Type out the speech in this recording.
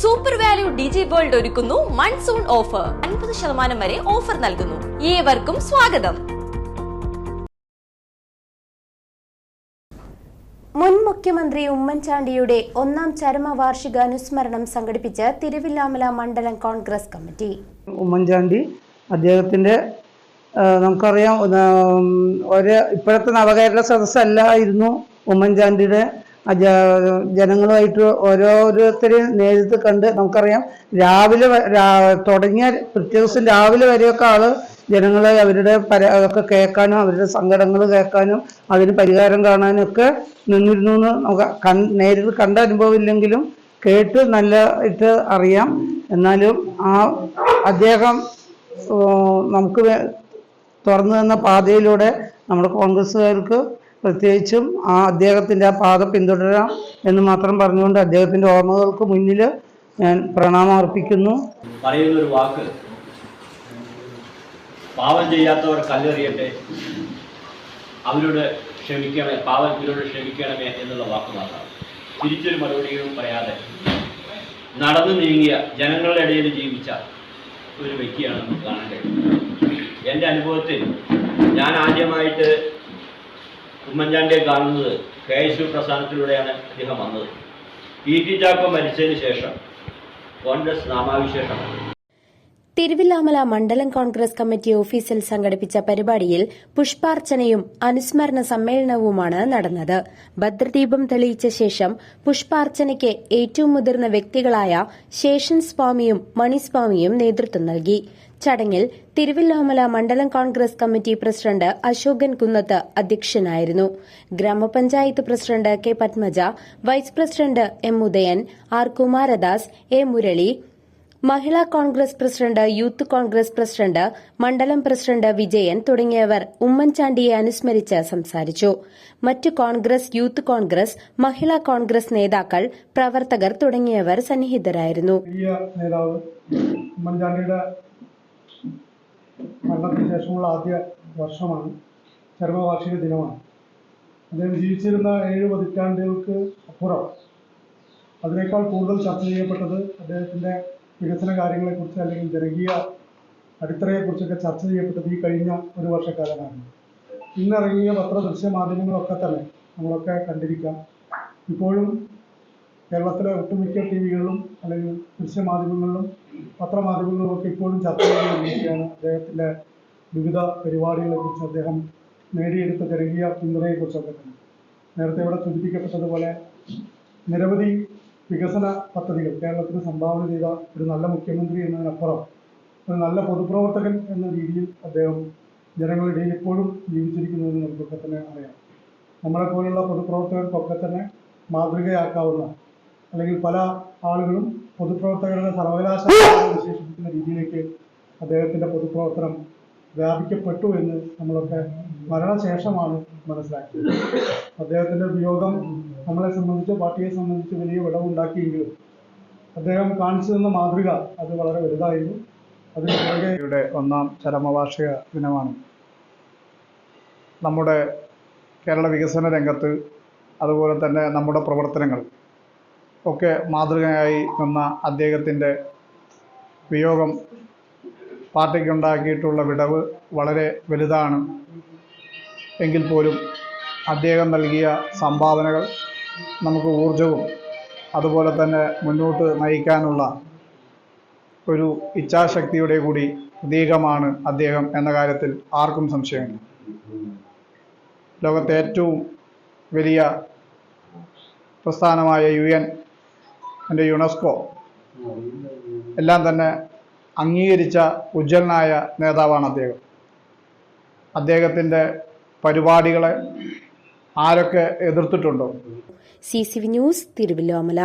Super value digi world ഒരുക്കുന്നു monsoon offer അൻപത് ശതമാനം വരെ ഓഫർ നൽകുന്നു. ഏവർക്കും സ്വാഗതം. മുൻ മുഖ്യമന്ത്രി ഉമ്മൻചാണ്ടിയുടെ ഒന്നാം ചരമവാർഷിക അനുസ്മരണം സംഘടിപ്പിച്ച തിരുവില്ലാമല മണ്ഡലം കോൺഗ്രസ് കമ്മിറ്റി. ഉമ്മൻചാണ്ടി അദ്ദേഹത്തിന്റെ നമുക്കറിയാം ഒരു ഇപ്പോഴത്തെ നവകേരള സദസ്സല്ലായിരുന്നു ഉമ്മൻചാണ്ടിയുടെ ജനങ്ങളുമായിട്ട് ഓരോരുത്തരെയും നേരിട്ട് കണ്ട് നമുക്കറിയാം. രാവിലെ തുടങ്ങിയ പിറ്റേ രാവിലെ വരെയൊക്കെ ആൾ ജനങ്ങളെ അവരുടെ പര ഒക്കെ കേൾക്കാനും അവരുടെ സങ്കടങ്ങൾ കേൾക്കാനും അതിന് പരിഹാരം കാണാനും ഒക്കെ നിന്നിരുന്നു എന്ന് നമുക്ക് കൺ നേരിട്ട് കണ്ട അനുഭവം ഇല്ലെങ്കിലും കേട്ട് നല്ല ഇട്ട് അറിയാം. എന്നാലും ആ അദ്ദേഹം നമുക്ക് തുറന്നു തന്ന പാതയിലൂടെ നമ്മുടെ കോൺഗ്രസ്സുകാർക്ക് പ്രത്യേകിച്ചും ആ അദ്ദേഹത്തിന്റെ ആ പാത പിന്തുടരാം എന്ന് മാത്രം പറഞ്ഞുകൊണ്ട് അദ്ദേഹത്തിന്റെ ഓർമ്മകൾക്ക് മുന്നിൽ ഞാൻ പ്രണാമം അർപ്പിക്കുന്നു. പറയുന്ന ഒരു വാക്ക്. പാവം ചെയ്യാത്തവർ കല്ലെറിയട്ടെ. അവരോട് ക്ഷമിക്കണമേ പാവത്തിനോട് ക്ഷമിക്കണമേ എന്നുള്ള വാക്ക് മാത്രം. തിരിച്ചൊരു മറുപടിയും പറയാതെ. നടന്നു നീങ്ങിയ ജനങ്ങളുടെ ഇടയിൽ ജീവിച്ച ഒരു വ്യക്തിയാണ് നമുക്ക് കാണാൻ എന്റെ അനുഭവത്തിൽ ഞാൻ ആദ്യമായിട്ട് ഉമ്മൻചാണ്ടിയെ കാണുന്നത് കെ എസ് യു പ്രസ്ഥാനത്തിലൂടെയാണ് അദ്ദേഹം വന്നത്. പി ടി ചാക്കോ മരിച്ചതിന് ശേഷം കോൺഗ്രസ് നാമാവിശേഷമാണ്. തിരുവില്ലാമല മണ്ഡലം കോൺഗ്രസ് കമ്മിറ്റി ഓഫീസിൽ സംഘടിപ്പിച്ച പരിപാടിയിൽ പുഷ്പാർച്ചനയും അനുസ്മരണ സമ്മേളനവുമാണ് നടന്നത്. ഭദ്രദീപം തെളിയിച്ച ശേഷം പുഷ്പാർച്ചനയ്ക്ക് ഏറ്റവും മുതിർന്ന വ്യക്തികളായ ശേഷൻ സ്വാമിയും മണിസ്വാമിയും നേതൃത്വം നൽകി. ചടങ്ങിൽ തിരുവില്ലോമല മണ്ഡലം കോൺഗ്രസ് കമ്മിറ്റി പ്രസിഡന്റ് അശോകൻ കുന്നത്ത് അധ്യക്ഷനായിരുന്നു. ഗ്രാമപഞ്ചായത്ത് president K Padmaja vice president M Udayan R Kumaradas A Murali Mahila Congress president youth Congress president മണ്ഡലം പ്രസിഡന്റ് വിജയൻ തുടങ്ങിയവർ ഉമ്മൻചാണ്ടിയെ അനുസ്മരിച്ച് സംസാരിച്ചു. മറ്റ് Congress youth Congress Mahila Congress നേതാക്കൾ പ്രവർത്തകർ തുടങ്ങിയവർ സന്നിഹിതരായിരുന്നു. മരണത്തിന് ശേഷമുള്ള ആദ്യ വർഷമാണ്. ചരമവാർഷിക ദിനമാണ്. അദ്ദേഹം ജീവിച്ചിരുന്ന ഏഴ് പതിറ്റാണ്ടുകൾക്ക് അപ്പുറം. അതിനേക്കാൾ കൂടുതൽ ചർച്ച ചെയ്യപ്പെട്ടത് അദ്ദേഹത്തിന്റെ വികസന കാര്യങ്ങളെക്കുറിച്ച് അല്ലെങ്കിൽ ജനകീയ അടിത്തറയെക്കുറിച്ചൊക്കെ ചർച്ച ചെയ്യപ്പെട്ടത് ഈ കഴിഞ്ഞ ഒരു വർഷക്കാലമാണ്. ഇന്നിറങ്ങിയ പത്ര ദൃശ്യ മാധ്യമങ്ങളൊക്കെ തന്നെ നമ്മളൊക്കെ കണ്ടിരിക്കാം. ഇപ്പോഴും കേരളത്തിലെ ഒട്ടുമിക്ക ടി വികളിലും അല്ലെങ്കിൽ ദൃശ്യമാധ്യമങ്ങളിലും പത്രമാധ്യമങ്ങളിലും ഒക്കെ ഇപ്പോഴും ചർച്ച ചെയ്തുകൊണ്ടിരിക്കുകയാണ് അദ്ദേഹത്തിന്റെ വിവിധ പരിപാടികളെക്കുറിച്ച് അദ്ദേഹം നേടിയെടുത്ത ജനകീയ പിന്തുണയെക്കുറിച്ചൊക്കെ തന്നെ. നേരത്തെ ഇവിടെ സൂചിപ്പിക്കപ്പെട്ടതുപോലെ നിരവധി വികസന പദ്ധതികൾ കേരളത്തിന് സംഭാവന ചെയ്ത ഒരു നല്ല മുഖ്യമന്ത്രി എന്നതിനപ്പുറം ഒരു നല്ല പൊതുപ്രവർത്തകൻ എന്ന രീതിയിൽ അദ്ദേഹം ജനങ്ങളുടെ ഇപ്പോഴും ജീവിച്ചിരിക്കുന്നതെന്ന് നമുക്കൊക്കെ തന്നെ അറിയാം. നമ്മളെപ്പോലുള്ള പൊതുപ്രവർത്തകർക്കൊക്കെ തന്നെ മാതൃകയാക്കാവുന്ന അല്ലെങ്കിൽ പല ആളുകളും പൊതുപ്രവർത്തകരുടെ സർവകലാശാല വിശേഷിപ്പിക്കുന്ന രീതിയിലേക്ക് അദ്ദേഹത്തിന്റെ പൊതുപ്രവർത്തനം വ്യാപിക്കപ്പെട്ടു എന്ന് നമ്മളൊക്കെ മരണശേഷമാണ് മനസ്സിലാക്കിയത്. അദ്ദേഹത്തിന്റെ വിയോഗം നമ്മളെ സംബന്ധിച്ച് പാർട്ടിയെ സംബന്ധിച്ച് വലിയ വിടവുണ്ടാക്കിയെങ്കിലും അദ്ദേഹം കാണിച്ചു തന്ന മാതൃക അത് വളരെ വലുതായിരുന്നു. അതിന് പുറകെയുടെ ഒന്നാം ചരമവാർഷിക ദിനമാണ്. നമ്മുടെ കേരള വികസന രംഗത്ത് അതുപോലെ തന്നെ നമ്മുടെ പ്രവർത്തനങ്ങൾ ഒക്കെ മാതൃകയായി നിന്ന അദ്ദേഹത്തിന്റെ വിയോഗം പാർട്ടിക്കുണ്ടാക്കിയിട്ടുള്ള വിടവ് വളരെ വലുതാണ്. എങ്കിൽ പോലും അദ്ദേഹം നൽകിയ സംഭാവനകൾ നമുക്ക് ഊർജവും അതുപോലെ തന്നെ മുന്നോട്ട് നയിക്കാനുള്ള ഒരു ഇച്ഛാശക്തിയുടെ കൂടി പ്രതീകമാണ് അദ്ദേഹം എന്ന കാര്യത്തിൽ ആർക്കും സംശയമില്ല. ലോകത്തെ ഏറ്റവും വലിയ പ്രസ്ഥാനമായ യു എൻ എന്റെ യുനെസ്കോ എല്ലാം തന്നെ അംഗീകരിച്ച ഉജ്ജ്വലനായ നേതാവാണ് അദ്ദേഹം. അദ്ദേഹത്തിന്റെ പരിപാടികളെ ആരൊക്കെ എതിർത്തിട്ടുണ്ടോ? C C V news Thiruvilwamala